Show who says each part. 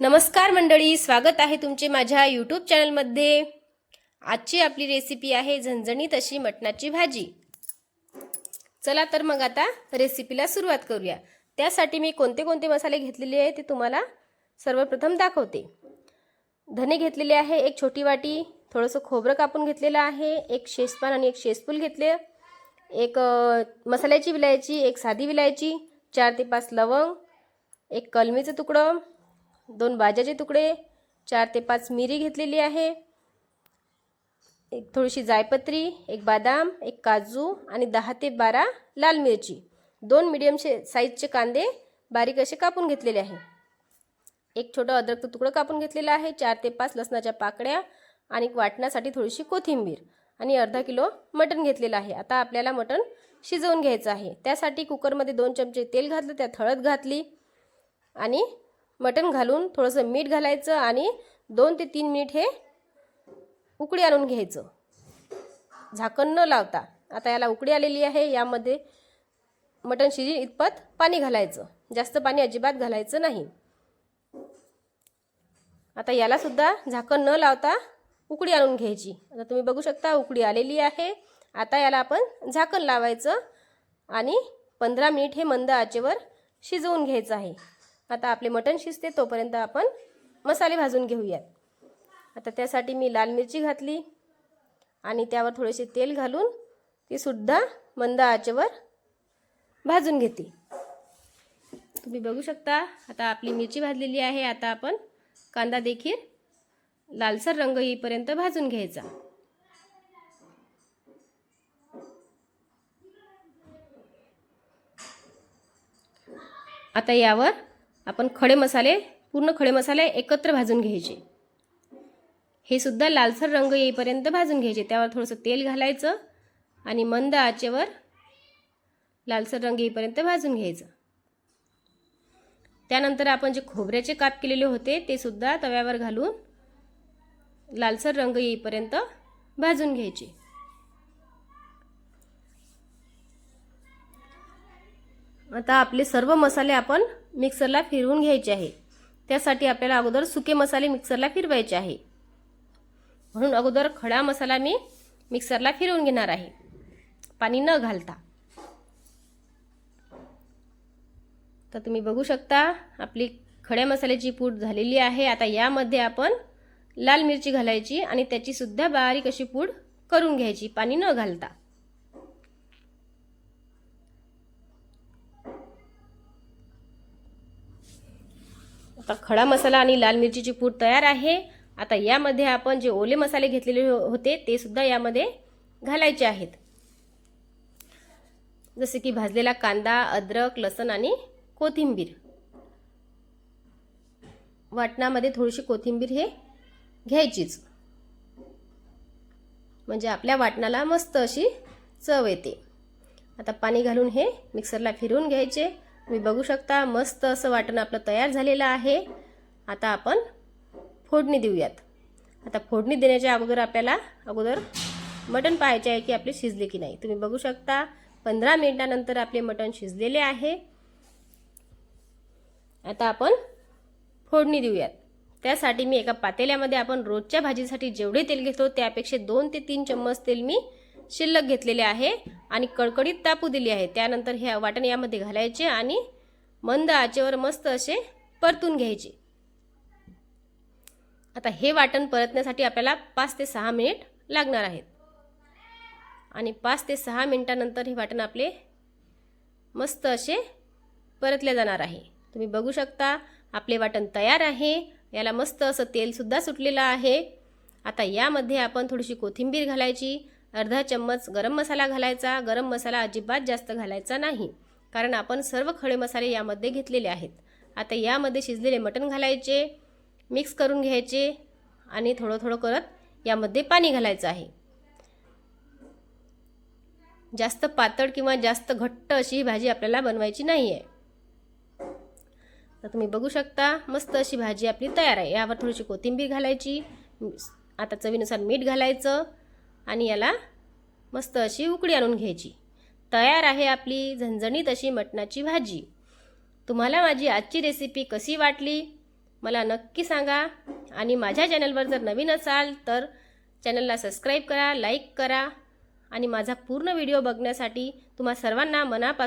Speaker 1: नमस्कार मंडळी स्वागत आहे तुमचे माझ्या यूट्यूब चॅनलमध्ये आजची आपली रेसिपी आहे झणझणीत अशी मटणाची भाजी. चला तर मग आता रेसिपीला सुरुवात करूया. त्यासाठी मी कोणते कोणते मसाले घेतलेले आहे ते तुम्हाला सर्वप्रथम दाखवते. धने घेतलेले आहे एक छोटी वाटी थोडंसं खोबरं कापून घेतलेलं आहे एक शेजपान आणि एक शेजपूल घेतले. एक मसाल्याची विलायची एक साधी विलायची चार ते पाच लवंग एक कलमीचं तुकडं दोन भाज्याचे तुकडे चार ते पाच मिरी घेतलेली आहे. एक थोडीशी जायपत्री एक बदाम एक काजू आणि दहा ते बारा लाल मिरची. दोन मिडियम शे साईजचे कांदे बारीक असे कापून घेतलेले आहे. एक छोटं अद्रकचं तुकडं कापून घेतलेलं आहे. चार ते पाच लसणाच्या पाकळ्या आणि वाटण्यासाठी थोडीशी कोथिंबीर आणि अर्धा किलो मटण घेतलेलं आहे. आता आपल्याला मटण शिजवून घ्यायचं आहे. त्यासाठी कुकरमध्ये दोन चमचे तेल घातलं त्यात हळद घातली आणि मटण घालून थोडंसं मीठ घालायचं आणि दोन ते तीन मिनिट हे उकडी आणून घ्यायचं. झाकण न लावता. आता याला उकडी आलेली आहे. यामध्ये मटण शिजी इतपत पाणी घालायचं. जास्त पाणी अजिबात घालायचं नाही. आता याला सुद्धा झाकण न लावता उकडी आणून घ्यायची. आता तुम्ही बघू शकता उकडी आलेली आहे. आता याला आपण झाकण लावायचं आणि पंधरा मिनिट हे मंद आचेवर शिजवून घ्यायचं आहे. आता आपले मटण शिजते तोपर्यंत आपण मसाले भाजून घेऊयात. आता त्यासाठी मी लाल मिरची घातली आणि त्यावर थोडेसे तेल घालून ती सुद्धा मंद आचेवर भाजून घेते. तुम्ही बघू शकता आता आपली मिरची भाजलेली आहे. आता आपण कांदा देखील लालसर रंग येईपर्यंत भाजून घ्यायचा. आता यावर आपण खडे मसाले पूर्ण खडे मसाले एकत्र भाजून घ्यायचे. हे सुद्धा लालसर रंग येईपर्यंत भाजून घ्यायचे. त्यावर थोडंसं तेल घालायचं आणि मंद आचेवर लालसर रंग येईपर्यंत भाजून घ्यायचं. त्यानंतर आपण जे खोबऱ्याचे काप केलेले होते ते सुद्धा तव्यावर घालून लालसर रंग येईपर्यंत भाजून घ्यायचे. आता आपले सर्व मसाले आपण मिक्सरला फिरवून घ्यायचे आहे. त्यासाठी आपल्याला अगोदर सुके मसाले मिक्सरला फिरवायचे आहे. म्हणून अगोदर खडा मसाला मी मिक्सरला फिरवून घेणार आहे. पाणी न घालता. तर तुम्ही बघू शकता आपली खड्या मसाल्याची पूड झालेली आहे. आता यामध्ये आपण लाल मिरची घालायची आणि त्याचीसुद्धा बारीक अशी पूड करून घ्यायची पाणी न घालता. आता खडा मसाला आणि लाल मिरचीची पूड तयार आहे. आता यामध्ये आपण जे ओले मसाले घेतलेले होते ते सुद्धा यामध्ये घालायचे आहेत. जसे की भाजलेला कांदा अद्रक लसण आणि कोथिंबीर. वाटणामध्ये थोडीशी कोथिंबीर हे घ्यायचीच. म्हणजे आपल्या वाटणाला मस्त अशी चव येते. आता पाणी घालून हे मिक्सरला फिरवून घ्यायचे. तुम्ही बघू शकता मस्त असं वाटण आपलं तयार झालेलं आहे. आता आपण फोडणी देऊयात. आता फोडणी देण्याच्या अगोदर आपल्याला अगोदर मटण पाहायचे आहे की आपले शिजले की नाही. तुम्ही बघू शकता पंधरा मिनिटानंतर आपले मटण शिजलेले आहे. आता आपण फोडणी देऊयात. त्यासाठी मी एका पातेल्यामध्ये आपण रोजच्या भाजीसाठी जेवढे तेल घेतो त्यापेक्षा दोन ते तीन चम्मच तेल मी शिल्लक घेतलेले आहे. आणि कडकडीत तापू दिली आहे. त्यानंतर हे वाटण यामध्ये घालायचे आणि मंद आचेवर मस्त असे परतून घ्यायचे. आता हे वाटण परतण्यासाठी आपल्याला पाच ते सहा मिनिट लागणार आहेत. आणि पाच ते सहा मिनिटानंतर हे वाटण आपले मस्त असे परतले जाणार आहे. तुम्ही बघू शकता आपले वाटण तयार आहे. याला मस्त असं तेलसुद्धा सुटलेलं आहे. आता यामध्ये आपण थोडीशी कोथिंबीर घालायची. अर्धा चम्मच गरम मसाला घालायचा. गरम मसाला अजिबात जास्त घालायचा नाही. कारण आपण सर्व खडे मसाले यामध्ये घेतलेले आहेत. आता यामध्ये शिजलेले मटण घालायचे मिक्स करून घ्यायचे आणि थोडं थोडं करत यामध्ये पाणी घालायचं आहे. जास्त पातळ किंवा जास्त घट्ट अशी ही भाजी आपल्याला बनवायची नाही आहे तर तुम्ही बघू शकता मस्त अशी भाजी आपली तयार आहे. यावर थोडीशी कोथिंबीर घालायची. आता चवीनुसार मीठ घालायचं. आणि याला मस्त अशी उकडी आणून घ्यायची. तयार आहे आपली झणझणीत अशी मटणाची भाजी. तुम्हाला माझी आजची रेसिपी कशी वाटली? मला नक्की सांगा. आणि माझ्या चॅनलवर जर नवीन असाल तर चॅनलला सबस्क्राईब करा लाईक करा. आणि माझा पूर्ण व्हिडिओ बघण्यासाठी तुम्हा सर्वांना मनापासून